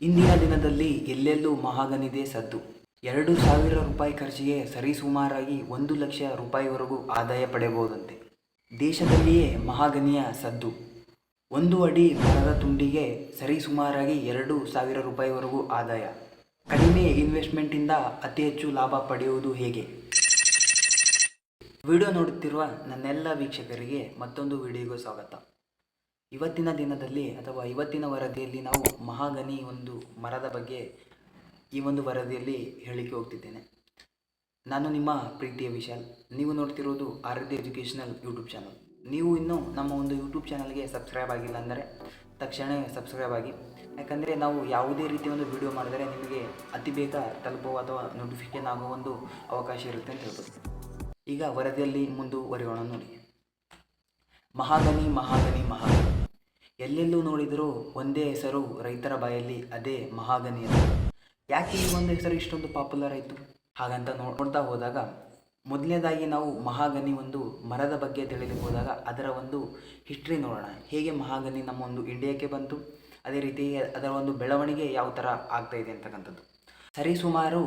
ಇಂದಿನ ದಿನದಲ್ಲಿ ಎಲ್ಲೆಲ್ಲೂ ಮಹಾಗನಿದೆ ಸದ್ದು. ಎರಡು ಸಾವಿರ ರೂಪಾಯಿ ಖರ್ಚಿಗೆ ಸರಿಸುಮಾರಾಗಿ ಒಂದು ಲಕ್ಷ ರೂಪಾಯಿವರೆಗೂ ಆದಾಯ ಪಡೆಯಬಹುದಂತೆ. ದೇಶದಲ್ಲಿಯೇ ಮಹಾಗನಿಯ ಸದ್ದು. ಒಂದು ಅಡಿ ಮರದ ತುಂಡಿಗೆ ಸರಿಸುಮಾರಾಗಿ ಎರಡು ಸಾವಿರ ರೂಪಾಯಿವರೆಗೂ ಆದಾಯ. ಕಡಿಮೆ ಇನ್ವೆಸ್ಟ್ಮೆಂಟಿಂದ ಅತಿ ಹೆಚ್ಚು ಲಾಭ ಪಡೆಯುವುದು ಹೇಗೆ? ವಿಡಿಯೋ ನೋಡುತ್ತಿರುವ ನನ್ನೆಲ್ಲ ವೀಕ್ಷಕರಿಗೆ ಮತ್ತೊಂದು ವಿಡಿಯೋಗೂ ಸ್ವಾಗತ. ಇವತ್ತಿನ ದಿನದಲ್ಲಿ ಅಥವಾ ಇವತ್ತಿನ ವರದಿಯಲ್ಲಿ ನಾವು ಮಹಾಗನಿ ಒಂದು ಮರದ ಬಗ್ಗೆ ಈ ಒಂದು ವರದಿಯಲ್ಲಿ ಹೇಳಿಕೆ ಹೋಗ್ತಿದ್ದೇನೆ. ನಾನು ನಿಮ್ಮ ಪ್ರೀತಿಯ ವಿಶಾಲ್. ನೀವು ನೋಡ್ತಿರೋದು ಆರಾಧ್ಯ ಎಜುಕೇಷನಲ್ ಯೂಟ್ಯೂಬ್ ಚಾನಲ್. ನೀವು ಇನ್ನೂ ನಮ್ಮ ಒಂದು ಯೂಟ್ಯೂಬ್ ಚಾನಲ್ಗೆ ಸಬ್ಸ್ಕ್ರೈಬ್ ಆಗಿಲ್ಲ ಅಂದರೆ ತಕ್ಷಣ ಸಬ್ಸ್ಕ್ರೈಬ್ ಆಗಿ. ಯಾಕಂದರೆ ನಾವು ಯಾವುದೇ ರೀತಿಯ ಒಂದು ವಿಡಿಯೋ ಮಾಡಿದರೆ ನಿಮಗೆ ಅತಿ ಬೇಗ ತಲುಪುವ ಅಥವಾ ನೋಟಿಫಿಕೇಶನ್ ಆಗುವ ಒಂದು ಅವಕಾಶ ಇರುತ್ತೆ ಅಂತ ಹೇಳ್ಬೋದು. ಈಗ ವರದಿಯಲ್ಲಿ ಮುಂದುವರಿಯೋಣ ನೋಡಿ. Mahogany mahogany mahogany. ಎಲ್ಲೆಲ್ಲೂ ನೋಡಿದರೂ ಒಂದೇ ಹೆಸರು ರೈತರ ಬಾಯಲ್ಲಿ ಅದೇ ಮಹಾಗನಿ ಅಂತ ಯಾಕೆ ಈ ಒಂದು ಹೆಸರು ಇಷ್ಟೊಂದು ಪಾಪ್ಯುಲರ್ ಆಯಿತು? ಹಾಗಂತ ನೋಡ್ತಾ ಹೋದಾಗ, ಮೊದಲನೇದಾಗಿ ನಾವು ಮಹಾಗನಿ ಒಂದು ಮರದ ಬಗ್ಗೆ ತಿಳಿಲಿಕ್ಕೆ ಹೋದಾಗ ಅದರ ಒಂದು ಹಿಸ್ಟ್ರಿ ನೋಡೋಣ. ಹೇಗೆ ಮಹಾಗನಿ ನಮ್ಮ ಒಂದು ಇಂಡಿಯಾಕ್ಕೆ ಬಂತು, ಅದೇ ರೀತಿ ಅದರ ಒಂದು ಬೆಳವಣಿಗೆ ಯಾವ ಥರ ಆಗ್ತಾ ಇದೆ ಅಂತಕ್ಕಂಥದ್ದು. ಸರಿಸುಮಾರು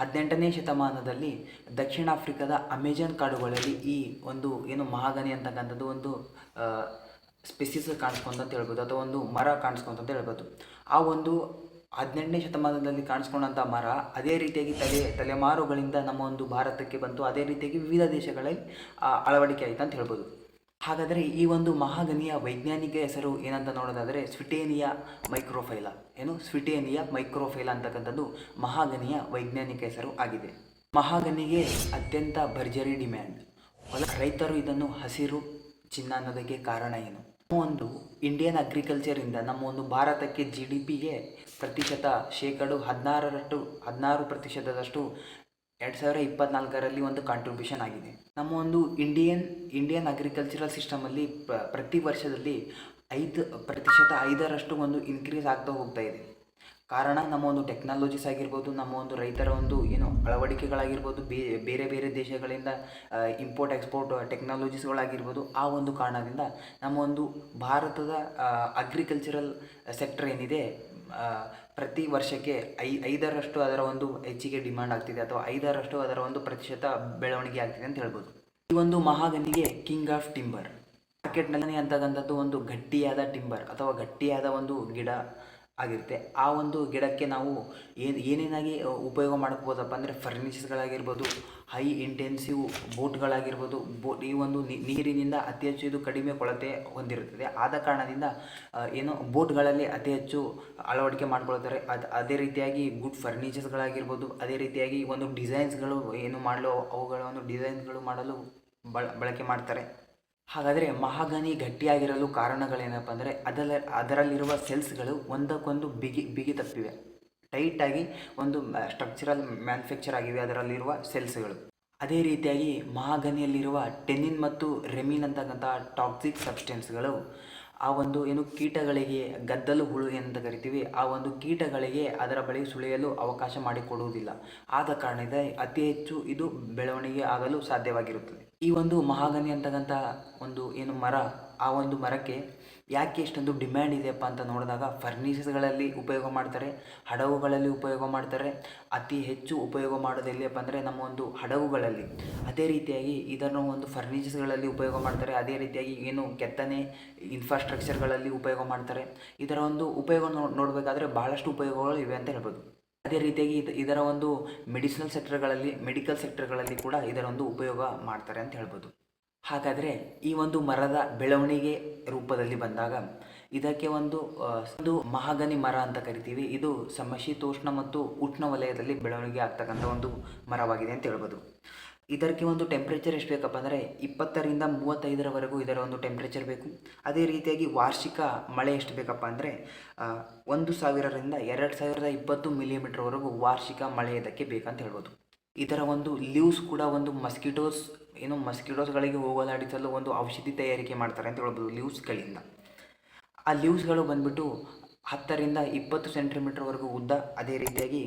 ಹದಿನೆಂಟನೇ ಶತಮಾನದಲ್ಲಿ ದಕ್ಷಿಣ ಆಫ್ರಿಕಾದ ಅಮೆಜಾನ್ ಕಾಡುಗಳಲ್ಲಿ ಈ ಒಂದು ಏನು ಮಹಾಗನಿ ಅಂತಕ್ಕಂಥದ್ದು ಒಂದು ಸ್ಪೆಸಿಸ್ ಕಾಣಿಸ್ಕೊಂತ ಅಂತ ಹೇಳ್ಬೋದು, ಅಥವಾ ಒಂದು ಮರ ಕಾಣಿಸ್ಕೊಂತ ಅಂತ ಹೇಳ್ಬೋದು. ಆ ಒಂದು ಹದಿನೆಂಟನೇ ಶತಮಾನದಲ್ಲಿ ಕಾಣಿಸ್ಕೊಂಡಂಥ ಮರ ಅದೇ ರೀತಿಯಾಗಿ ತಲೆ, ತಲೆಮಾರುಗಳಿಂದ ನಮ್ಮ ಒಂದು ಭಾರತಕ್ಕೆ ಬಂತು. ಅದೇ ರೀತಿಯಾಗಿ ವಿವಿಧ ದೇಶಗಳಲ್ಲಿ ಅಳವಡಿಕೆ ಆಯಿತು ಅಂತ ಹೇಳ್ಬೋದು. ಹಾಗಾದರೆ ಈ ಒಂದು ಮಹಾಗನಿಯ ವೈಜ್ಞಾನಿಕ ಹೆಸರು ಏನಂತ ನೋಡೋದಾದರೆ ಸ್ವಿಟೇನಿಯಾ ಮೈಕ್ರೋಫೈಲಾ. ಏನು? ಸ್ವಿಟೇನಿಯಾ ಮೈಕ್ರೋಫೈಲಾ ಅಂತಕ್ಕಂಥದ್ದು ಮಹಾಗನಿಯ ವೈಜ್ಞಾನಿಕ ಹೆಸರು ಆಗಿದೆ. ಮಹಾಗನಿಗೆ ಅತ್ಯಂತ ಭರ್ಜರಿ ಡಿಮ್ಯಾಂಡ್. ಹೊಲ ರೈತರು ಇದನ್ನು ಹಸಿರು ಚಿನ್ನ ಅನ್ನೋದಕ್ಕೆ ಕಾರಣ ಏನು? ಒಂದು ಇಂಡಿಯನ್ ಅಗ್ರಿಕಲ್ಚರಿಂದ ನಮ್ಮ ಒಂದು ಭಾರತಕ್ಕೆ ಜಿ ಡಿ ಪಿಗೆ ಪ್ರತಿಶತ ಶೇಕಡ ಹದಿನಾರರಷ್ಟು, ಹದಿನಾರು ಪ್ರತಿಶತದಷ್ಟು ಎರಡು ಸಾವಿರ ಇಪ್ಪತ್ನಾಲ್ಕರಲ್ಲಿ ಒಂದು ಕಾಂಟ್ರಿಬ್ಯೂಷನ್ ಆಗಿದೆ. ನಮ್ಮ ಒಂದು ಇಂಡಿಯನ್ ಇಂಡಿಯನ್ ಅಗ್ರಿಕಲ್ಚರಲ್ ಸಿಸ್ಟಮಲ್ಲಿ ಪ್ರ ಪ್ರತಿ ವರ್ಷದಲ್ಲಿ ಐದು ಪ್ರತಿಶತ ಐದರಷ್ಟು ಒಂದು ಇನ್ಕ್ರೀಸ್ ಆಗ್ತಾ ಹೋಗ್ತಾ ಇದೆ. ಕಾರಣ ನಮ್ಮ ಒಂದು ಟೆಕ್ನಾಲಜೀಸ್ ಆಗಿರ್ಬೋದು ನಮ್ಮ ಒಂದು ರೈತರ ಒಂದು ಏನು ಅಳವಡಿಕೆಗಳಾಗಿರ್ಬೋದು ಬೇರೆ ಬೇರೆ ದೇಶಗಳಿಂದ ಇಂಪೋರ್ಟ್ ಎಕ್ಸ್ಪೋರ್ಟ್ ಟೆಕ್ನಾಲಜೀಸ್ಗಳಾಗಿರ್ಬೋದು ಆ ಒಂದು ಕಾರಣದಿಂದ ನಮ್ಮ ಒಂದು ಭಾರತದ ಅಗ್ರಿಕಲ್ಚರಲ್ ಸೆಕ್ಟರ್ ಏನಿದೆ ಪ್ರತಿ ವರ್ಷಕ್ಕೆ ಐ, ಐದರಷ್ಟು ಅದರ ಒಂದು ಹೆಚ್ಚಿಗೆ ಡಿಮ್ಯಾಂಡ್ ಆಗ್ತಿದೆ ಅಥವಾ ಐದರಷ್ಟು ಅದರ ಒಂದು ಪ್ರತಿಶತ ಬೆಳವಣಿಗೆ ಆಗ್ತಿದೆ ಅಂತ ಹೇಳ್ಬೋದು. ಈ ಒಂದು ಮಹಾಗನಿಗೆ ಕಿಂಗ್ ಆಫ್ ಟಿಂಬರ್ ಮಾರ್ಕೆಟ್ನಲ್ಲಿ ಅಂತಕ್ಕಂಥದ್ದು ಒಂದು ಗಟ್ಟಿಯಾದ ಟಿಂಬರ್ ಅಥವಾ ಗಟ್ಟಿಯಾದ ಒಂದು ಗಿಡ ಆಗಿರುತ್ತೆ. ಆ ಒಂದು ಗಿಡಕ್ಕೆ ನಾವು ಏನು, ಏನೇನಾಗಿ ಉಪಯೋಗ ಮಾಡ್ಕೋಬೋದಪ್ಪ ಅಂದರೆ ಫರ್ನಿಚರ್ಸ್ಗಳಾಗಿರ್ಬೋದು, ಹೈ ಇಂಟೆನ್ಸಿವ್ ಬೋಟ್ಗಳಾಗಿರ್ಬೋದು ಬೋಟ್ ಈ ಒಂದು ನೀರಿನಿಂದ ಅತಿ ಹೆಚ್ಚು ಇದು ಕಡಿಮೆ ಕೊಳತೆ ಹೊಂದಿರುತ್ತದೆ. ಆದ ಕಾರಣದಿಂದ ಏನು ಬೋಟ್ಗಳಲ್ಲಿ ಅತಿ ಹೆಚ್ಚು ಅಳವಡಿಕೆ ಮಾಡ್ಕೊಳ್ತಾರೆ. ಅದು, ಅದೇ ರೀತಿಯಾಗಿ ಗುಡ್ ಫರ್ನಿಚರ್ಸ್ಗಳಾಗಿರ್ಬೋದು, ಅದೇ ರೀತಿಯಾಗಿ ಒಂದು ಡಿಸೈನ್ಸ್ಗಳು ಏನು ಮಾಡಲು ಅವುಗಳ ಒಂದು ಡಿಸೈನ್ಸ್ಗಳು ಮಾಡಲು ಬಳ, ಬಳಕೆ ಮಾಡ್ತಾರೆ. ಹಾಗಾದರೆ ಮಹಾಗನಿ ಗಟ್ಟಿಯಾಗಿರಲು ಕಾರಣಗಳೇನಪ್ಪ ಅಂದರೆ ಅದರ ಅದರಲ್ಲಿರುವ ಸೆಲ್ಸ್ಗಳು ಒಂದಕ್ಕೊಂದು ಬಿಗಿ ಬಿಗಿ ತಪ್ಪಿವೆ. ಟೈಟಾಗಿ ಒಂದು ಸ್ಟ್ರಕ್ಚರಲ್ ಮ್ಯಾನುಫ್ಯಾಕ್ಚರ್ ಆಗಿವೆ, ಅದರಲ್ಲಿರುವ ಸೆಲ್ಸ್ಗಳು. ಅದೇ ರೀತಿಯಾಗಿ ಮಹಾಗನಿಯಲ್ಲಿರುವ ಟೆನಿನ್ ಮತ್ತು ರೆಮಿನ್ ಅಂತಕ್ಕಂಥ ಟಾಕ್ಸಿಕ್ ಸಬ್ಸ್ಟೆನ್ಸ್ಗಳು ಆ ಒಂದು ಏನು ಕೀಟಗಳಿಗೆ ಗದ್ದಲು ಹುಳು ಅಂತ ಕರಿತೀವಿ, ಆ ಒಂದು ಕೀಟಗಳಿಗೆ ಅದರ ಬಳಿ ಸುಳಿಯಲು ಅವಕಾಶ ಮಾಡಿಕೊಡುವುದಿಲ್ಲ. ಆದ ಕಾರಣದಿಂದ ಅತಿ ಹೆಚ್ಚು ಇದು ಬೆಳವಣಿಗೆ ಆಗಲು ಸಾಧ್ಯವಾಗಿರುತ್ತದೆ. ಈ ಒಂದು ಮಹಾಗನಿ ಅಂತಕ್ಕಂಥ ಒಂದು ಏನು ಮರ ಆ ಒಂದು ಮರಕ್ಕೆ ಯಾಕೆ ಇಷ್ಟೊಂದು ಡಿಮ್ಯಾಂಡ್ ಇದೆಯಪ್ಪ ಅಂತ ನೋಡಿದಾಗ ಫರ್ನಿಚರ್ಸ್ಗಳಲ್ಲಿ ಉಪಯೋಗ ಮಾಡ್ತಾರೆ, ಹಡಗುಗಳಲ್ಲಿ ಉಪಯೋಗ ಮಾಡ್ತಾರೆ, ಅತಿ ಹೆಚ್ಚು ಉಪಯೋಗ ಮಾಡೋದು ಎಲ್ಲಿಯಪ್ಪ ಅಂದರೆ ನಮ್ಮ ಒಂದು ಹಡಗುಗಳಲ್ಲಿ. ಅದೇ ರೀತಿಯಾಗಿ ಇದನ್ನು ಒಂದು ಫರ್ನಿಚರ್ಸ್ಗಳಲ್ಲಿ ಉಪಯೋಗ ಮಾಡ್ತಾರೆ, ಅದೇ ರೀತಿಯಾಗಿ ಏನು ಕೆತ್ತನೆ ಇನ್ಫ್ರಾಸ್ಟ್ರಕ್ಚರ್ಗಳಲ್ಲಿ ಉಪಯೋಗ ಮಾಡ್ತಾರೆ. ಇದರ ಒಂದು ಉಪಯೋಗ ನೋಡಬೇಕಾದ್ರೆ ಬಹಳಷ್ಟು ಉಪಯೋಗಗಳು ಇವೆ ಅಂತ ಹೇಳ್ಬೋದು. ಅದೇ ರೀತಿಯಾಗಿ ಇದು, ಇದರ ಒಂದು ಮೆಡಿಸಿನಲ್ ಸೆಕ್ಟರ್ಗಳಲ್ಲಿ ಮೆಡಿಕಲ್ ಸೆಕ್ಟರ್ಗಳಲ್ಲಿ ಕೂಡ ಇದರ ಒಂದು ಉಪಯೋಗ ಮಾಡ್ತಾರೆ ಅಂತ ಹೇಳ್ಬೋದು. ಹಾಗಾದರೆ ಈ ಒಂದು ಮರದ ಬೆಳವಣಿಗೆ ರೂಪದಲ್ಲಿ ಬಂದಾಗ ಇದಕ್ಕೆ ಒಂದು ಒಂದು ಮಹಾಗನಿ ಮರ ಅಂತ ಕರಿತೀವಿ. ಇದು ಸಮಶೀತೋಷ್ಣ ಮತ್ತು ಉಷ್ಣ ವಲಯದಲ್ಲಿ ಬೆಳವಣಿಗೆ ಆಗ್ತಕ್ಕಂಥ ಒಂದು ಮರವಾಗಿದೆ ಅಂತ ಹೇಳ್ಬೋದು. ಇದಕ್ಕೆ ಒಂದು ಟೆಂಪ್ರೇಚರ್ ಎಷ್ಟು ಬೇಕಪ್ಪ ಅಂದರೆ ಇಪ್ಪತ್ತರಿಂದ ಮೂವತ್ತೈದರವರೆಗೂ ಇದರ ಒಂದು ಟೆಂಪ್ರೇಚರ್ ಬೇಕು. ಅದೇ ರೀತಿಯಾಗಿ ವಾರ್ಷಿಕ ಮಳೆ ಎಷ್ಟು ಬೇಕಪ್ಪ ಅಂದರೆ ಒಂದು ಸಾವಿರರಿಂದ ಎರಡು ಸಾವಿರದ ಇಪ್ಪತ್ತು ಮಿಲಿಮೀಟರ್ವರೆಗೂ ವಾರ್ಷಿಕ ಮಳೆ ಇದಕ್ಕೆ ಬೇಕಂತ ಹೇಳ್ಬೋದು. ಇದರ ಒಂದು ಲೀವ್ಸ್ ಕೂಡ ಒಂದು ಮಸ್ಕಿಟೋಸ್ ಏನು ಮಸ್ಕಿಟೋಸ್ಗಳಿಗೆ ಹೋಗಲಾಡಿಸಲು ಒಂದು ಔಷಧಿ ತಯಾರಿಕೆ ಮಾಡ್ತಾರೆ ಅಂತ ಹೇಳ್ಬೋದು ಲೀವ್ಸ್ಗಳಿಂದ. ಆ ಲೀವ್ಸ್ಗಳು ಬಂದ್ಬಿಟ್ಟು ಹತ್ತರಿಂದ ಇಪ್ಪತ್ತು ಸೆಂಟಿಮೀಟರ್ವರೆಗೂ ಉದ್ದ ಅದೇ ರೀತಿಯಾಗಿ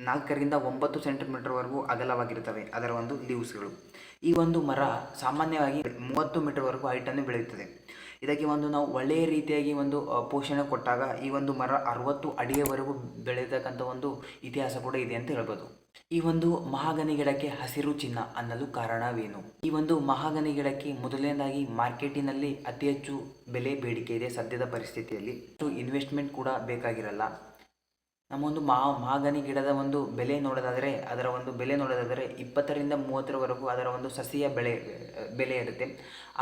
ನಾಲ್ಕರಿಂದ ಒಂಬತ್ತು ಸೆಂಟಿಮೀಟರ್ವರೆಗೂ ಅಗಲವಾಗಿರುತ್ತವೆ ಅದರ ಒಂದು ಲೀವ್ಸ್ಗಳು. ಈ ಒಂದು ಮರ ಸಾಮಾನ್ಯವಾಗಿ ಮೂವತ್ತು ಮೀಟರ್ವರೆಗೂ ಹೈಟನ್ನು ಬೆಳೆಯುತ್ತದೆ. ಇದಕ್ಕೆ ಒಂದು ನಾವು ಒಳ್ಳೆಯ ರೀತಿಯಾಗಿ ಒಂದು ಪೋಷಣೆ ಕೊಟ್ಟಾಗ ಈ ಒಂದು ಮರ ಅರವತ್ತು ಅಡಿಯವರೆಗೂ ಬೆಳೆಯತಕ್ಕಂಥ ಒಂದು ಇತಿಹಾಸ ಕೂಡ ಇದೆ ಅಂತ ಹೇಳ್ಬೋದು. ಈ ಒಂದು ಮಹಾಗನಿ ಗಿಡಕ್ಕೆ ಹಸಿರು ಚಿನ್ನ ಅನ್ನಲು ಕಾರಣವೇನು? ಈ ಒಂದು ಮಹಾಗನಿ ಗಿಡಕ್ಕೆ ಮೊದಲನೇದಾಗಿ ಮಾರ್ಕೆಟಿನಲ್ಲಿ ಅತಿ ಹೆಚ್ಚು ಬೆಲೆ ಬೇಡಿಕೆ ಇದೆ ಸದ್ಯದ ಪರಿಸ್ಥಿತಿಯಲ್ಲಿ. ಇನ್ವೆಸ್ಟ್ಮೆಂಟ್ ಕೂಡ ಬೇಕಾಗಿರಲ್ಲ. ನಮ್ಮ ಒಂದು ಮಾ ಮಹಾಗನಿ ಗಿಡದ ಒಂದು ಬೆಲೆ ನೋಡೋದಾದರೆ, ಅದರ ಒಂದು ಬೆಲೆ ನೋಡೋದಾದರೆ ಇಪ್ಪತ್ತರಿಂದ ಮೂವತ್ತರವರೆಗೂ ಅದರ ಒಂದು ಸಸಿಯ ಬೆಳೆ, ಬೆಲೆ ಇರುತ್ತೆ.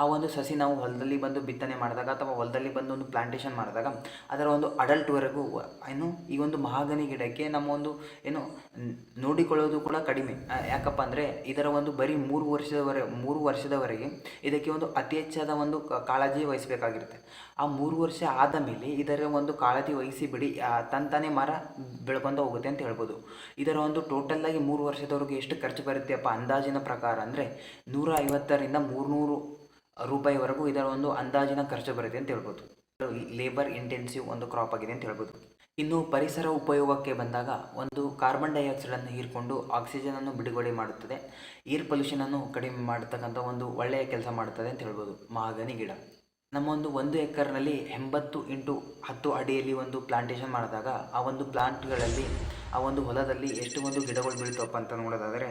ಆ ಒಂದು ಸಸಿ ನಾವು ಹೊಲದಲ್ಲಿ ಬಂದು ಬಿತ್ತನೆ ಮಾಡಿದಾಗ ಅಥವಾ ಹೊಲದಲ್ಲಿ ಬಂದು ಒಂದು ಪ್ಲಾಂಟೇಶನ್ ಮಾಡಿದಾಗ ಅದರ ಒಂದು ಅಡಲ್ಟ್ವರೆಗೂ ಏನು, ಈ ಒಂದು ಮಹಾಗನಿ ಗಿಡಕ್ಕೆ ನಮ್ಮ ಒಂದು, ಏನು, ನೋಡಿಕೊಳ್ಳೋದು ಕೂಡ ಕಡಿಮೆ. ಯಾಕಪ್ಪ ಅಂದರೆ ಇದರ ಒಂದು ಬರೀ ಮೂರು ವರ್ಷದವರೆ, ಮೂರು ವರ್ಷದವರೆಗೆ ಇದಕ್ಕೆ ಒಂದು ಅತಿ ಹೆಚ್ಚಾದ ಒಂದು ಕಾಳಜಿ ವಹಿಸಬೇಕಾಗಿರುತ್ತೆ. ಆ ಮೂರು ವರ್ಷ ಆದ ಮೇಲೆ ಇದರ ಒಂದು ಕಾಳಜಿ ವಹಿಸಿ ಬಿಡಿ ತಂತಾನೆ ಮರ ಬೆಳ್ಕೊಂತ ಹೋಗುತ್ತೆ ಅಂತ ಹೇಳ್ಬೋದು. ಇದರ ಒಂದು ಟೋಟಲ್ಲಾಗಿ ಮೂರು ವರ್ಷದವರೆಗೆ ಎಷ್ಟು ಖರ್ಚು ಬರುತ್ತೆ ಅಪ್ಪ ಅಂದಾಜಿನ ಪ್ರಕಾರ ಅಂದರೆ ನೂರ ಐವತ್ತರಿಂದ ಮೂರುನೂರು ರೂಪಾಯಿವರೆಗೂ ಇದರ ಒಂದು ಅಂದಾಜಿನ ಖರ್ಚು ಬರುತ್ತೆ ಅಂತ ಹೇಳ್ಬೋದು. ಲೇಬರ್ ಇಂಟೆನ್ಸಿವ್ ಒಂದು ಕ್ರಾಪ್ ಆಗಿದೆ ಅಂತ ಹೇಳ್ಬೋದು. ಇನ್ನು ಪರಿಸರ ಉಪಯೋಗಕ್ಕೆ ಬಂದಾಗ ಒಂದು ಕಾರ್ಬನ್ ಡೈಆಕ್ಸೈಡನ್ನು ಹೀರ್ಕೊಂಡು ಆಕ್ಸಿಜನನ್ನು ಬಿಡುಗಡೆ ಮಾಡುತ್ತದೆ. ಏರ್ ಪೊಲ್ಯೂಷನನ್ನು ಕಡಿಮೆ ಮಾಡತಕ್ಕಂಥ ಒಂದು ಒಳ್ಳೆಯ ಕೆಲಸ ಮಾಡುತ್ತದೆ ಅಂತ ಹೇಳ್ಬೋದು. ಮಹಾಗನಿ ಗಿಡ. ನಮ್ಮ ಒಂದು ಒಂದು ಎಕರ್ನಲ್ಲಿ ಎಂಬತ್ತು ಇಂಟು ಹತ್ತು ಅಡಿಯಲ್ಲಿ ಒಂದು ಪ್ಲಾಂಟೇಷನ್ ಮಾಡಿದಾಗ ಆ ಒಂದು ಪ್ಲಾಂಟ್ಗಳಲ್ಲಿ ಆ ಒಂದು ಹೊಲದಲ್ಲಿ ಎಷ್ಟು ಒಂದು ಗಿಡಗಳು ಬೀಳ್ತವಪ್ಪ ಅಂತ ನೋಡೋದಾದರೆ,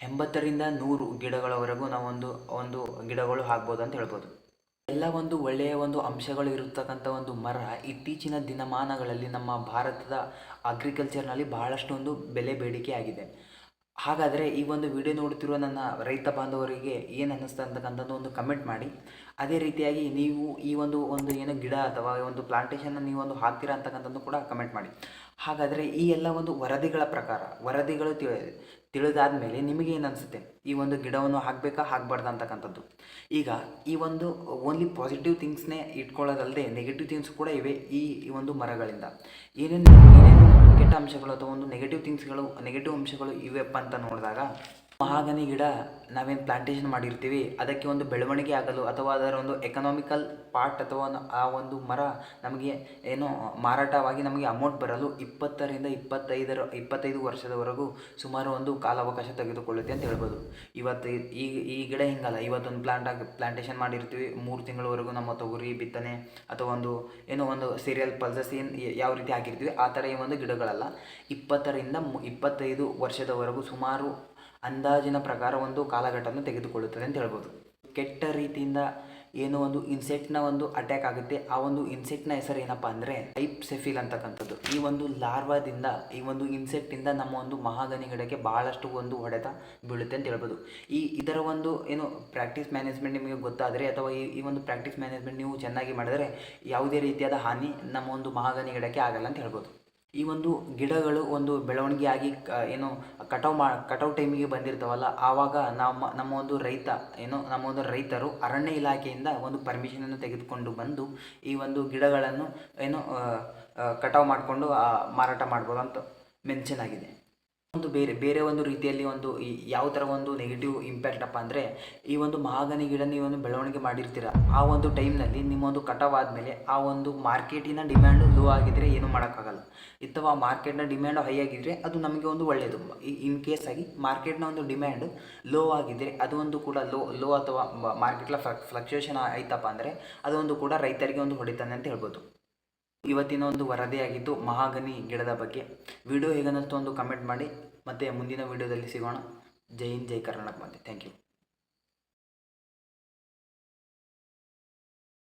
ಎಂಬತ್ತರಿಂದ ನೂರು ಗಿಡಗಳವರೆಗೂ ನಾವೊಂದು ಒಂದು ಗಿಡಗಳು ಹಾಕ್ಬೋದು ಅಂತ ಹೇಳ್ಬೋದು. ಎಲ್ಲ ಒಂದು ಒಳ್ಳೆಯ ಒಂದು ಅಂಶಗಳು ಇರತಕ್ಕಂಥ ಒಂದು ಮರ ಇತ್ತೀಚಿನ ದಿನಮಾನಗಳಲ್ಲಿ ನಮ್ಮ ಭಾರತದ ಅಗ್ರಿಕಲ್ಚರ್ನಲ್ಲಿ ಬಹಳಷ್ಟು ಒಂದು ಬೆಲೆ ಬೇಡಿಕೆ ಆಗಿದೆ. ಹಾಗಾದರೆ ಈ ಒಂದು ವಿಡಿಯೋ ನೋಡ್ತಿರುವ ನನ್ನ ರೈತ ಬಾಂಧವರಿಗೆ ಏನು ಅನ್ನಿಸ್ತಾ ಅಂತಕ್ಕಂಥದ್ದು ಒಂದು ಕಮೆಂಟ್ ಮಾಡಿ. ಅದೇ ರೀತಿಯಾಗಿ ನೀವು ಈ ಒಂದು ಒಂದು ಏನು ಗಿಡ ಅಥವಾ ಒಂದು ಪ್ಲಾಂಟೇಷನ್ನ ನೀವು ಒಂದು ಹಾಕ್ತೀರಾ ಅಂತಕ್ಕಂಥದ್ದು ಕೂಡ ಕಮೆಂಟ್ ಮಾಡಿ. ಹಾಗಾದರೆ ಈ ಎಲ್ಲ ಒಂದು ವರದಿಗಳ ಪ್ರಕಾರ, ವರದಿಗಳು ತಿಳಿ ತಿಳಿದಾದ ಮೇಲೆ ನಿಮಗೆ ಏನು ಅನಿಸುತ್ತೆ? ಈ ಒಂದು ಗಿಡವನ್ನು ಹಾಕಬೇಕಾ, ಹಾಕಬಾರ್ದು ಅಂತಕ್ಕಂಥದ್ದು. ಈಗ ಈ ಒಂದು ಓನ್ಲಿ ಪಾಸಿಟಿವ್ ಥಿಂಗ್ಸ್ನೇ ಇಟ್ಕೊಳ್ಳೋದಲ್ಲದೆ ನೆಗೆಟಿವ್ ಥಿಂಗ್ಸ್ ಕೂಡ ಇವೆ ಈ ಒಂದು ಮರಗಳಿಂದ. ಏನೇನು ಏನೇನು ಕೆಟ್ಟ ಅಂಶಗಳು ಅಥವಾ ಒಂದು ನೆಗೆಟಿವ್ ಥಿಂಗ್ಸ್ಗಳು ನೆಗೆಟಿವ್ ಅಂಶಗಳು ಇವೆಪ್ಪ ಅಂತ ನೋಡಿದಾಗ ಮಹಾಗನಿ ಗಿಡ ನಾವೇನು ಪ್ಲಾಂಟೇಶನ್ ಮಾಡಿರ್ತೀವಿ, ಅದಕ್ಕೆ ಒಂದು ಬೆಳವಣಿಗೆ ಆಗಲು ಅಥವಾ ಅದರ ಒಂದು ಎಕನಾಮಿಕಲ್ ಪಾರ್ಟ್ ಅಥವಾ ಆ ಒಂದು ಮರ ನಮಗೆ ಏನು ಮಾರಾಟವಾಗಿ ನಮಗೆ ಅಮೌಂಟ್ ಬರಲು ಇಪ್ಪತ್ತರಿಂದ ಇಪ್ಪತ್ತೈದರ, ಇಪ್ಪತ್ತೈದು ವರ್ಷದವರೆಗೂ ಸುಮಾರು ಒಂದು ಕಾಲಾವಕಾಶ ತೆಗೆದುಕೊಳ್ಳುತ್ತೆ ಅಂತ ಹೇಳ್ಬೋದು. ಇವತ್ತು ಈ- ಈ ಗಿಡ ಹಿಂಗಲ್ಲ, ಇವತ್ತೊಂದು ಪ್ಲಾಂಟ್ ಆಗಿ ಪ್ಲಾಂಟೇಶನ್ ಮಾಡಿರ್ತೀವಿ, ಮೂರು ತಿಂಗಳವರೆಗೂ ನಮ್ಮ ತೊಗರಿ, ಬಿತ್ತನೆ ಅಥವಾ ಒಂದು ಏನೋ ಒಂದು ಸೀರಿಯಲ್ ಪಲ್ಸಸ್ ಏನು ಯಾವ ರೀತಿ ಹಾಕಿರ್ತೀವಿ, ಆ ಥರ ಈ ಒಂದು ಗಿಡಗಳಲ್ಲ. ಇಪ್ಪತ್ತರಿಂದ ಇಪ್ಪತ್ತೈದು ವರ್ಷದವರೆಗೂ ಸುಮಾರು ಅಂದಾಜಿನ ಪ್ರಕಾರ ಒಂದು ಕಾಲಘಟ್ಟವನ್ನು ತೆಗೆದುಕೊಳ್ಳುತ್ತದೆ ಅಂತ ಹೇಳ್ಬೋದು. ಕೆಟ್ಟ ರೀತಿಯಿಂದ ಏನೋ ಒಂದು ಇನ್ಸೆಕ್ಟ್ನ ಒಂದು ಅಟ್ಯಾಕ್ ಆಗುತ್ತೆ. ಆ ಒಂದು ಇನ್ಸೆಕ್ಟ್ನ ಹೆಸರು ಏನಪ್ಪ ಅಂದರೆ ಟೈಪ್ ಸೆಫಿಲ್ ಅಂತಕ್ಕಂಥದ್ದು. ಈ ಒಂದು ಲಾರ್ವಾದಿಂದ ಈ ಒಂದು ಇನ್ಸೆಕ್ಟಿಂದ ನಮ್ಮ ಒಂದು ಮಹಾಗನಿ ಗಿಡಕ್ಕೆ ಭಾಳಷ್ಟು ಒಂದು ಹೊಡೆತ ಬೀಳುತ್ತೆ ಅಂತ ಹೇಳ್ಬೋದು. ಈ ಇದರ ಒಂದು ಏನು ಪ್ರಾಕ್ಟೀಸ್ ಮ್ಯಾನೇಜ್ಮೆಂಟ್ ನಿಮಗೆ ಗೊತ್ತಾದರೆ ಅಥವಾ ಈ ಈ ಒಂದು ಪ್ರಾಕ್ಟೀಸ್ ಮ್ಯಾನೇಜ್ಮೆಂಟ್ ನೀವು ಚೆನ್ನಾಗಿ ಮಾಡಿದರೆ ಯಾವುದೇ ರೀತಿಯಾದ ಹಾನಿ ನಮ್ಮ ಒಂದು ಮಹಾಗನಿ ಗಿಡಕ್ಕೆ ಆಗಲ್ಲ ಅಂತ ಹೇಳ್ಬೋದು. ಈ ಒಂದು ಗಿಡಗಳು ಒಂದು ಬೆಳವಣಿಗೆ ಆಗಿ ಏನು, ಕಟಾವು ಮಾ, ಕಟಾವು ಟೈಮಿಗೆ ಬಂದಿರ್ತಾವಲ್ಲ, ಆವಾಗ ನಮ್ಮ ನಮ್ಮ ಒಂದು ರೈತ, ಏನು, ನಮ್ಮ ಒಂದು ರೈತರು ಅರಣ್ಯ ಇಲಾಖೆಯಿಂದ ಒಂದು ಪರ್ಮಿಷನನ್ನು ತೆಗೆದುಕೊಂಡು ಬಂದು ಈ ಒಂದು ಗಿಡಗಳನ್ನು, ಏನು ಕಟಾವು ಮಾಡಿಕೊಂಡು ಮಾರಾಟ ಮಾಡ್ಬೋದು ಅಂತ ಮೆನ್ಷನ್ ಆಗಿದೆ. ಒಂದು ಬೇರೆ ಬೇರೆ ಒಂದು ರೀತಿಯಲ್ಲಿ ಒಂದು ಈ ಯಾವ ಥರ ಒಂದು ನೆಗೆಟಿವ್ ಇಂಪ್ಯಾಕ್ಟ್ ಅಪ್ಪ ಅಂದರೆ ಈ ಒಂದು ಮಹಾಗನಿ ಗಿಡ ನೀವೊಂದು ಬೆಳವಣಿಗೆ ಮಾಡಿರ್ತೀರ. ಆ ಒಂದು ಟೈಮ್ನಲ್ಲಿ ನಿಮ್ಮೊಂದು ಕಟಾವ್ ಆದಮೇಲೆ ಆ ಒಂದು ಮಾರ್ಕೆಟಿನ ಡಿಮ್ಯಾಂಡು ಲೋ ಆಗಿದ್ದರೆ ಏನು ಮಾಡೋಕ್ಕಾಗಲ್ಲ. ಅಥವಾ ಮಾರ್ಕೆಟ್ನ ಡಿಮ್ಯಾಂಡು ಹೈ ಆಗಿದ್ದರೆ ಅದು ನಮಗೆ ಒಂದು ಒಳ್ಳೆಯದು ಇನ್ ಕೇಸ್ ಆಗಿ ಮಾರ್ಕೆಟ್ನ ಒಂದು ಡಿಮ್ಯಾಂಡ್ ಲೋ ಆಗಿದ್ದರೆ ಅದು ಒಂದು ಕೂಡ ಲೋ ಲೋ ಅಥವಾ ಮಾರ್ಕೆಟ್ಲ ಫ್ಲಕ್ಚುಯೇಷನ್ ಆಯ್ತಪ್ಪ ಅಂದರೆ ಅದೊಂದು ಕೂಡ ರೈತರಿಗೆ ಒಂದು ಹೊಡಿತಾನೆ ಅಂತ ಹೇಳ್ಬೋದು. ಇವತ್ತಿನ ಒಂದು ವರದಿಯಾಗಿದ್ದು ಮಹಾಗನಿ ಗಿಡದ ಬಗ್ಗೆ. ವಿಡಿಯೋ ಹೇಗನ್ನಿಸ್ತು ಒಂದು ಕಮೆಂಟ್ ಮಾಡಿ. ಮತ್ತು ಮುಂದಿನ ವಿಡಿಯೋದಲ್ಲಿ ಸಿಗೋಣ. ಜೈ ಹಿಂದ್, ಜೈ ಕರ್ನಾಟಕ ಮತ್ತೆ ಥ್ಯಾಂಕ್ ಯು